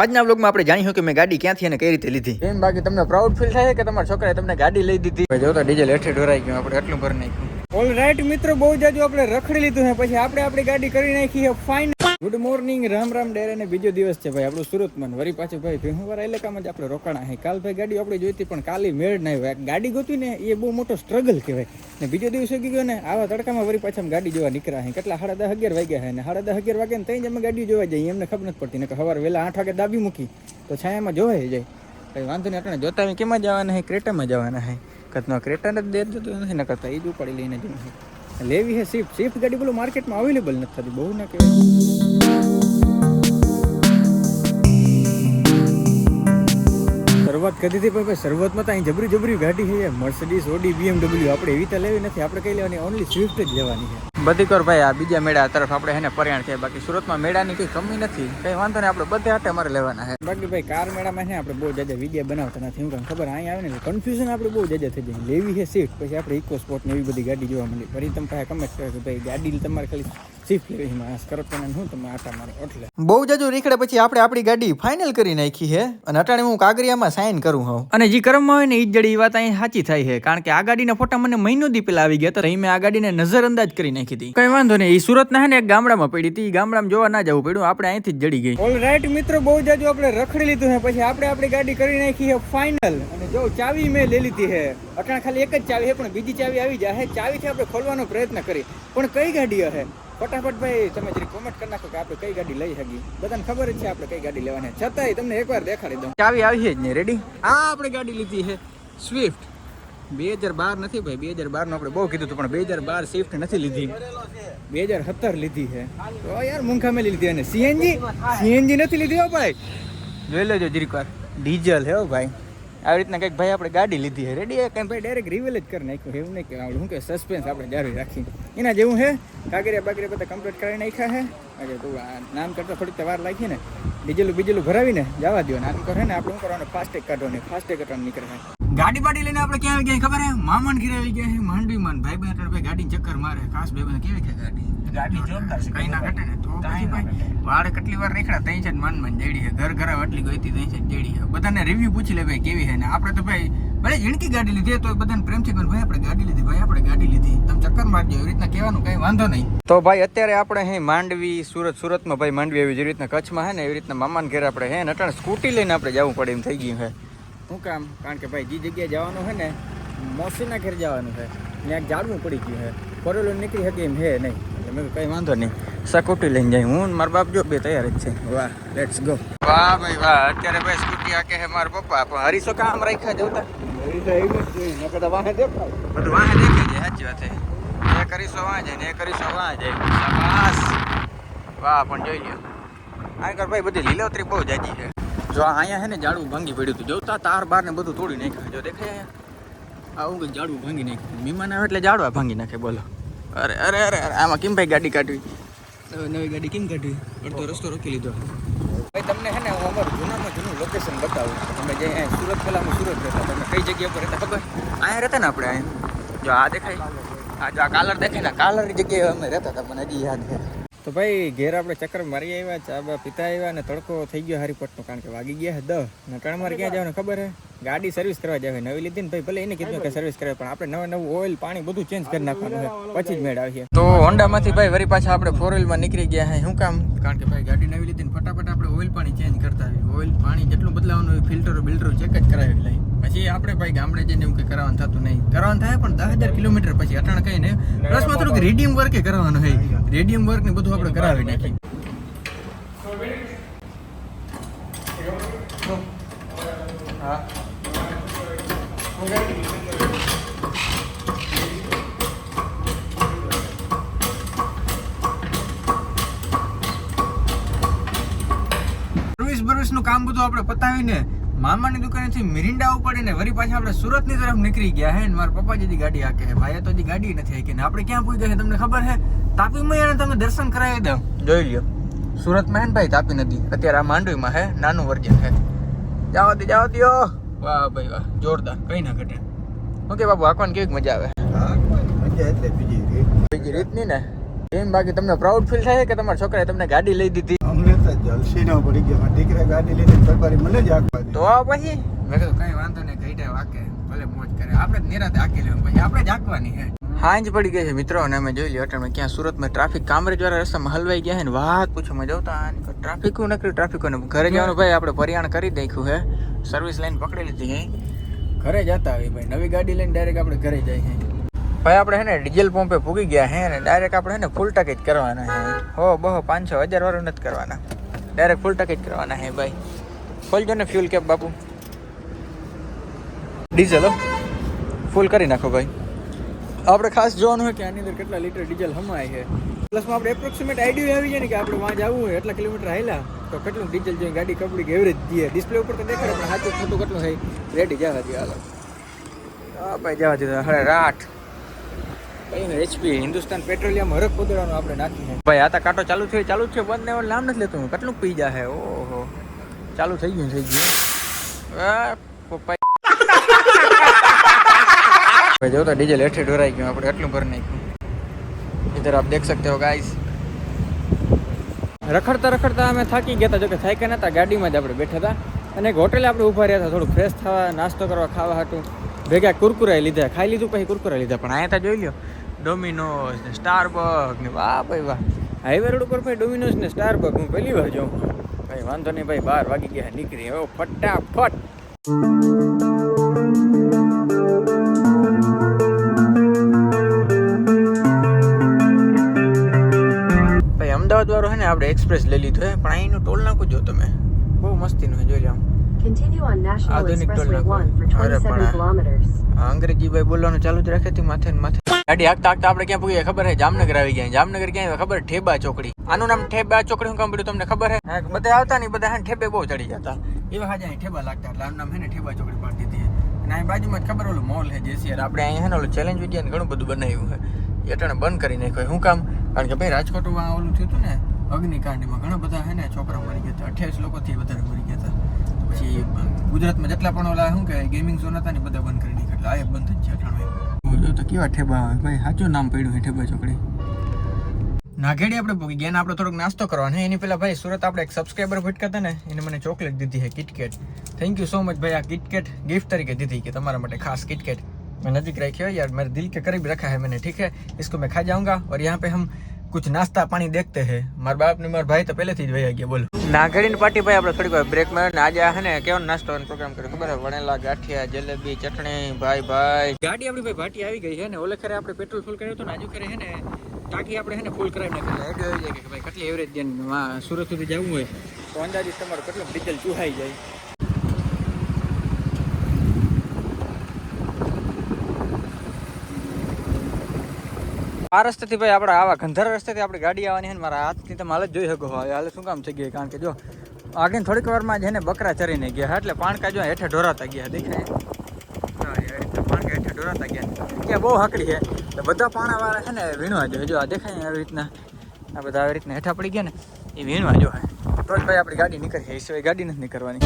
આજના બ્લોગમાં આપણે જાણીશું કે મેં ગાડી ક્યાંથી અને કઈ રીતે લીધી. એમ બાકી તમને પ્રાઉડ ફીલ થાય કે તમારા છોકરાએ તમને ગાડી લઈ દીધી? જો તો ડીઝલ હેઠે ઢોરાઈ ગયું આપણે એટલું ભરી નાખ્યું. ઓલ રાઈટ મિત્રો, બહુ જાજુ આપણે રખડી લીધું છે. પછી આપણે આપણી ગાડી કરી નાખી છે fine good morning Ram Ram ડેરે ને બીજો દિવસ છે ભાઈ, આપણું સુરતમાં. વરી પાછું ભાઈ ભીમવાળા ઇલાકામાં જ આપણે રોકાણા છે. કાલ ભાઈ ગાડી આપણે જોઈતી, પણ કાલે મેળ નહીં હોય ગાડી ગોતી ને એ બહુ મોટો સ્ટ્રગલ કહેવાય. ને બીજો દિવસ ઉગી ગયો ને, આવા તડકામાં વરી પાછા ગાડી જોવા નીકળ્યા છે. કેટલા સાડા દસ અગિયાર વાગ્યા છે. ને સાડા દસ અગિયાર વાગ્યા ને ત્યાં જ અમે ગાડી જોવા જઈએ. એમને ખબર નથી પડતી. ને સવારે વહેલા આઠ વાગે દાબી મૂકી. તો છાયામાં જોવાય જાય. ભાઈ વાંધો નહીં, આપણે જોતા કેમાં જવાના છે, ક્રેટામાં જવાના છે. કતનો ક્રેટાને જ દેર જતો નથી ને કરતા એ જ ઉપાડી લઈને જવું લેવી છે સ્વિફ્ટ સ્વિફ્ટ ગાડી બોલું માર્કેટમાં અવેલેબલ નથી થતી, બહુ ના કહેવાય. શરૂઆત કરી હતી ભાઈ, શરૂઆતમાં તો અહીં જબરી જબરી ગાડી છે. મર્સિડીઝ ઓડી બીએમડબલ્યુ આપણે એવી તો લેવી નથી. આપણે કઈ લેવાની? ઓનલી સ્વિફ્ટ જ લેવાની છે. બધી ભાઈ, આ બીજા મેળા તરફ આપણે હેને પર્યાણ છે. બાકી સુરતમાં મેળાની કઈ કમી નથી. કઈ વાંધો નહીં, આપણે બધે હાટે અમારે લેવાના છે. બાકી ભાઈ, કાર મેળામાં છે આપણે બહુ જાજા વીડિયો બનાવતા નથી. હું કારણ ખબર અહીં આવે ને કન્ફ્યુઝન આપણે બહુ જાજા થઈ જાય. લેવી છે સીટ પછી આપણે ઇકો સ્પોર્ટ ને એવી બધી ગાડી જોવા મળી ફરી તમે પાસે કમેન્ટ કરો કે ભાઈ, ગાડી તમારે ખાલી સ્વિફ્ટ લેવી છે હું તમે આટા મારો એટલે બહુ જાજુ રીખડે પછી આપણે આપણી ગાડી ફાઇનલ કરી નાખી છે અને અટાણે હું કાગરિયામાં સાઇન કરું હું અને જે કરમમાં હોય ને એ જડી વાત અહીં સાચી થાય છે કારણ કે આ ગાડીના ફોટા મને મહિનો દી પેલા આવી ગયા તો અહીં મેં આ ગાડીને નજરઅંદાજ કરી નાખી હતી. કઈ વાંધો નહીં એ સુરતના હે ને એક ગામડામાં પડી હતી ગામડામાં જોવા ના જવું પડ્યું આપણે અહીંથી જ જડી ગઈ. ઓલ રાઈટ મિત્રો બહુ જાજુ આપણે રખડી લીધું છે પછી આપણે આપણી ગાડી કરી નાખી છે ફાઇનલ અને જો ચાવી મેં લઈ લીધી છે અટાણે ખાલી એક જ ચાવી છે પણ બીજી ચાવી આવી જાય ચાવીથી આપણે ખોલવાનો પ્રયત્ન કરી. પણ કઈ ગાડી હશે ફટાફટ ભાઈ તમે જરી કોમેન્ટ કરી નાખો કે આપણે કઈ ગાડી લઈ શકીએ બધાને ખબર જ છે આપણે કઈ ગાડી લેવાની. છતાંય તમને એકવાર દેખાડી દઉં. ચાવી આવી છે જ નહીં રેડી આ આપણે ગાડી લીધી છે. સ્વિફ્ટ બે હજાર બાર નથી ભાઈ બે હજાર બારનું આપણે બહુ કીધું હતું પણ બે હજાર બાર સ્વિફ્ટ નથી લીધી. બે હજાર સત્તર લીધી છે. તો યાર મૂંખા મેં લીધી અને સીએનજી સીએનજી નથી લીધી હો ભાઈ. જોઈ લેજો જરીક વાર. ડીઝલ હે હો ભાઈ. આવી રીતના કંઈક ભાઈ આપણે ગાડી લીધી છે. રેડી કંઈ ભાઈ ડાયરેક્ટ રિવેલ જ કરી નાખ્યું એવું નહીં કે આપણે શું કે સસ્પેન્સ આપણે જાળવી રાખી એના જેવું છે કાગરિયા બાગરિયા બધા કમ્પ્લીટ કરી નાખ્યા છે. તું આ નામ કરતાં થોડીક વાર લાગી ને ડીઝલું બીજેલું ભરાવીને જવા દો નામ કરે ને આપણે શું કરવાનું? ફાસ્ટેગ કાઢવાની ફાસ્ટેગ કાઢવાનું નીકળે ગાડી બાડી લઈને આપણે ક્યાં આવી ગયા ખબર હે મામણ ઘીરે આવી ગયા માંડવીમાં ભાઈ ભાઈ ભાઈ ગાડી ચક્કર મારે. ખાસ ભાઈ ભાઈ કેવી છે ગાડી? ગાડી જોરદાર છે. કઈ ના ઘટે ને. પછી ભાઈ વાળ કેટલી વાર નીકળ્યા તઈ છે મન મન જેડી છે. ઘર ઘર આટલી ગઈ હતી તઈ છે જેડી છે. બધાને રિવ્યુ પૂછી લે ભાઈ કેવી છે ને. આપણે તો ભાઈ ભલે ઝીણકી ગાડી લીધી તો બધાને પ્રેમથી કહે ભાઈ આપણે ગાડી લીધી ભાઈ આપણે ગાડી લીધી. તમે ચક્કર મારજો એવી રીતના કહેવાનું કઈ વાંધો નહીં. તો ભાઈ અત્યારે આપણે હે માંડવી સુરત સુરતમાં ભાઈ માંડવી એવી જેવી રીતના કચ્છમાં હે ને એવી રીતના મામાને ઘરે આપણે હે ને અટાણે સ્કૂટી લઈને આપણે જવું પડે એમ થઈ ગયું છે શું કામ? કારણ કે ભાઈ જે જગ્યાએ જવાનું છે ને મોસીના ઘેર જવાનું છે ત્યાં જાડવું પડી ગયું છે પરોલો નીકળી શકે એમ હે નહીં. એટલે મેં કઈ વાંધો નહીં સ્કૂટી લઈને જાય હું મારા બાપ જો બે તૈયાર જ છે. વાહ લેટ્સ ગો વાહ ભાઈ વાહ અત્યારે ભાઈ સ્કૂટી આકે હે મારા પપ્પા પણ હરીશો કામ રાખ્યા જવતા બધું વાહે દેખાય છે સાચી વાત છે. એ કરીશો વાં જાય ને એ કરીશો વાં જાય શાબાશ. વાહ પણ જોઈ લ્યો. આ કર ભાઈ બધી લીલોતરી બહુ જાજી છે. જો આ અહીંયા છે ને ઝાડવું ભાંગી પડ્યું હતું જોતા તાર બાર ને બધું તોડી નાખ્યું જો દેખાય આવું કંઈક ઝાડવું ભાંગી નાખ્યું મહેમાન આવે એટલે ઝાડવા ભાંગી નાખે બોલો. અરે અરે અરે અરે આમાં કેમ ભાઈ ગાડી કાઢવી? નવી નવી ગાડી કેમ કાઢવી? અડધો રસ્તો રોકી લીધો. ભાઈ તમને છે ને હું અમારું જૂનામાં જૂનું લોકેશન બતાવું. તમે જે અહીંયા સુરત પહેલાં સુરત રહેતા તમે કઈ જગ્યા પર રહેતા ખબર? અહીંયા રહેતા ને આપણે અહીંયા? જો આ દેખાય. આ જો આ કાલર દેખાય ને કાલરની જગ્યાએ અમે રહેતા હતા મને હજી યાદ છે. તો ભાઈ ઘેર આપણે ચક્કર મારી આવ્યા ચા બા પીતા આવ્યા અને તડકો થઈ ગયો હારીપટનો કારણ કે વાગી ગયા છે દહ. ને ત્રણ મારે ક્યાં જવાનું ખબર હે? ગાડી સર્વિસ કરવા જાવે નવી લીધી ને ભાઈ ભલે એને કીધું કે સર્વિસ કરે પણ આપણે નવા નવું ઓઇલ પાણી બધું ચેન્જ કરી નાખવાનું છે. પછી જ મેળ આવીએ તો હોન્ડામાંથી ભાઈ વરી પાછા આપણે ફોર વ્હીલમાં નીકળી ગયા હે. શું કામ? કારણ કે ભાઈ ગાડી નવી લીધી ને ફટાફટ આપણે ઓઇલ પાણી ચેન્જ કરતા આવી ઓઇલ પાણી જેટલું બદલાવાનું હોય ફિલ્ટરો બિલ્ટરો ચેક જ કરાવી લઈ પછી આપણે ભાઈ ગામડે જઈને એવું કંઈ કરવાનું થતું નહીં. કરવાનું થાય પણ દસ હજાર કિલોમીટર પછી અટાણ કઈ ને પ્લસમાં થોડુંક રેડિયમ વર્કે કરવાનું હોય. રેડિયમ વર્ક ને બધું આપણે કરાવી નાખીએ હા સર્વિસ બર્વિસનું કામ બધું આપણે પતાવીને મામાની દુકાનેથી મિરિંડા ઉપાડીને વરી પાછા આપણે સુરતની તરફ નીકળી ગયા હે ને મારા પપ્પા જેથી ગાડી હાકે હે. ભાઈએ તો હજી ગાડી નથી હાકી ને આપણે ક્યાં પૂછ્યા છે તમને ખબર છે તાપીમાં એને તમે દર્શન કરાવી દો. જોઈ લ્યો. સુરતમાં હે ને ભાઈ તાપી નદી. અત્યારે આ માંડવીમાં હે નાનું વર્જન છે જાઓ દે જાઓ દો વાહ ભાઈ વાહ જોરદાર. કઈ ના ઘટે. ઓકે બાબુ હાકવાની કેવી મજા આવે? બીજી રીતની ને? એમ બાકી તમને પ્રાઉડ ફીલ થાય કે તમારા છોકરાએ તમને ગાડી લઈ દીધી? અમને તો જલસા સીનો પડી ગયો. મારા દીકરા ગાડી લઈને ફરફરી મને જ આખવા દે તો પછી? મેં કીધું કઈ વાંધો નહીં કઈ વાકે. ભલે મોજ કરે. આપણે જ નિરાતે આકી લેવું પછી આપણે જ આખવાની હે હાંજ પડી ગઈ છે મિત્રો અને અમે જોઈ લ્યો અટાણે ક્યાં સુરતમાં ટ્રાફિક કામરેજ વાળા રસ્તામાં હલવાઈ ગયા છે ને વાત પૂછો મજા આવતા ટ્રાફિક નકરી ટ્રાફિક ઘરે જવાનું ભાઈ આપણે પરિયાણ કરી નાખ્યું હે સર્વિસ લાઈન પકડી લીધી હે ઘરે જતા આવી ભાઈ. નવી ગાડી લઈને ડાયરેક્ટ આપણે ઘરે જઈએ ભાઈ આપણે હે ને ડીઝલ પંપે પૂગી ગયા હે ને ડાયરેક્ટ આપણે હે ને ફૂલ ટાંકી જ કરવાના હે હો બહો પાંચસો હજાર વાળું નથી કરવાના. ડાયરેક્ટ ફૂલ ટાંકી કરવાના હે ભાઈ. ખોલજો ને ફ્યુલ કેપ બાપુ. ડીઝલ ફૂલ કરી નાખો ભાઈ. આપણે ખાસ જોવાનું હોય કે આની અંદર કેટલા લીટર ડીઝલ હમાય છે. પ્લસમાં આપણે એપ્રોક્સિમેટ આઈડિયા આવી જાય ને કે આપણે વાં જવું હોય એટલા કિલોમીટર હાલ્યા, તો કેટલું ડીઝલ જોઈએ ગાડી કપડી એવરેજ દે. ડિસ્પ્લે ઉપર તો દેખાડે, પણ હાથું ખોટું કેટલું થાય રેડી જવા દે હાલો. ભાઈ જવા દીધું હવે રાઠ. કઈ એચપી હિન્દુસ્તાન પેટ્રોલિયમ હરક આપણે નાખીએ. ભાઈ, આ તો કાંટો ચાલુ થયો, ચાલુ છે બંધ ને નામ નથી લેતું હું. કેટલું પી જા ઓહો. ચાલુ થઈ ગયું થઈ ગયું. પપ્પા જો તો ડીજે લેઠે ડોરાઈ ગયું, આપણે એટલું ભર નાખ્યું. ઇધર આપ દેખ સકતે હો ગાઈસ રખડતા રખડતા અમે થાકી ગયા હતા. જોકે થાક્યા નહોતા ગાડીમાં જ આપણે બેઠા હતા. અને એક હોટેલે આપણે ઊભા રહ્યા હતા થોડું ફ્રેશ થવા, નાસ્તો કરવા, ખાવા હતું. ભેગા કુરકુરા લીધા, ખાઈ લીધું, પછી કુરકુરા લીધા. પણ આયા તા જોઈ લ્યો ડોમિનોઝ ને સ્ટારબક ને વાહ ભાઈ વાહ. હાઈવે રોડ ઉપર ભાઈ ડોમિનોઝ ને સ્ટારબક હું પહેલી વાર જોઉં ભાઈ વાંધો નહીં ભાઈ, બાર વાગી ગયા, નીકળી હવે ફટાફટ. ભાઈ અમદાવાદ વાળો હે ને, આપણે એક્સપ્રેસ લઈ લીધો હે, પણ અહીંનું ટોલ નાખું જો તમે. બહુ મસ્તીનું જોઈ લો Continue on National આધુનિક ટોલ Expressway 1 for અરે 27 પણ kilometers. આ અંગ્રેજી ભાઈ બોલવાનું ચાલુ જ રાખે માથે ને માથે. ગાડી હાકતા હાકતા આપણે ક્યાં પૂછીએ ખબર હે? જામનગર આવી ગયા. જામનગર ક્યાં આવ્યા? ખબર? ઠેબા ચોકડી. આનું નામ ઠેબા ચોકડી શું કામ પડ્યું તમને ખબર હે? હા, બધા આવતા ને બધા હે ને ઠેબે બહુ ચડી જતા. એવા હાજા અહીં ઠેબા લાગતા એટલે આનું નામ હે ને ઠેબા ચોકડી પાડી દીધી અને અહીં બાજુમાં જ ખબર ઓલું મોલ હે જેસીઆર આપણે અહીં હે ને ઓલું ચેલેન્જ વિડિયા ઘણું બધું બનાવ્યું હે. એ બંધ કરી નાખ્યું. શું કામ? કારણ કે ભાઈ રાજકોટમાં ઓલું થયું હતું ને અગ્નિકાંડમાં ઘણા બધા હે ને છોકરા મરી ગયા હતા. અઠ્યાવીસ લોકોથી વધારે મરી ગયા પછી ગુજરાતમાં જેટલા પણ ઓલા શું કે ગેમિંગ ઝોન હતા ને એ બધા બંધ કરી નાખ્યા એટલે આ એ બંધ જ છે અઠાણું જો તો કેવા ઠેબા આવે ભાઈ સાચું નામ પડ્યું છે ઠેબા ચોકડી નાગેડી આપણે પૂગી ગયા ને આપણે થોડોક નાસ્તો કરવાનો એની પહેલા ભાઈ સુરત આપણે એક સબસ્ક્રાઈબર ભટકા હતા ને એને મને ચોકલેટ દીધી છે KitKat thank you so much ભાઈ આ કિટકેટ गिफ्ट तरीके दी थी कि तुम्हारा માટે खास किटकेट मैं नजदीक रखी हो यार मेरे दिल के करीब रखा है मैंने ठीक है इसको मैं खा जाऊंगा और यहाँ पे हम કુછ નાસ્તા પાણી દેખતે હે. મારા બાપ ને મારા ભાઈ તો પહેલેથી જ વહી ગયા બોલો. નાગરી પાટી ભાઈ આપણે થોડીક બ્રેક માર્યો ને આજે હે ને કેવો નાસ્તો પ્રોગ્રામ કર્યો? ખબર હે? વણેલા ગાંઠિયા જલેબી ચટણી ભાઈ ભાઈ. ગાડી આપણી ભાઈ ભાટી આવી ગઈ હે ને ઓલે ખરે આપણે પેટ્રોલ ફૂલ કર્યો હતું ને આજુ ખરે હે ને ટાંકી આપણે હે ને ફૂલ કરાવી નાખી. હેડ આવી જાય કે ભાઈ કેટલી એવરેજ દે સુરત સુધી જવું હોય તો અંદાજિત તમારું કેટલું ડીઝલ ચુહાઈ જાય. આ રસ્તેથી ભાઈ આપણે આવા ગંધાર રસ્તેથી આપણે ગાડી આવવાની છે મારા હાથથી તમે હાલ જ જોઈ શકો હવે હાલ શું કામ થઈ ગઈ કારણ કે જો, આગળ થોડીક વારમાં જેને બકરા ચરીને ગયા એટલે પાણકા જો હેઠે ઢોરાતા ગયા દેખાય? પાણકા હેઠે ઢોરાતા ગયા ત્યાં બહુ હાકડી છે. તો બધા પાણાવાળા છે ને વીણવા જોઈએ જો આ દેખાય આવી રીતના? આ બધા આવી રીતના હેઠા પડી ગયા ને, એ વીણવા જોઈએ તો જ ભાઈ આપણી ગાડી નીકળી એ સિવાય ગાડી નથી નીકળવાની.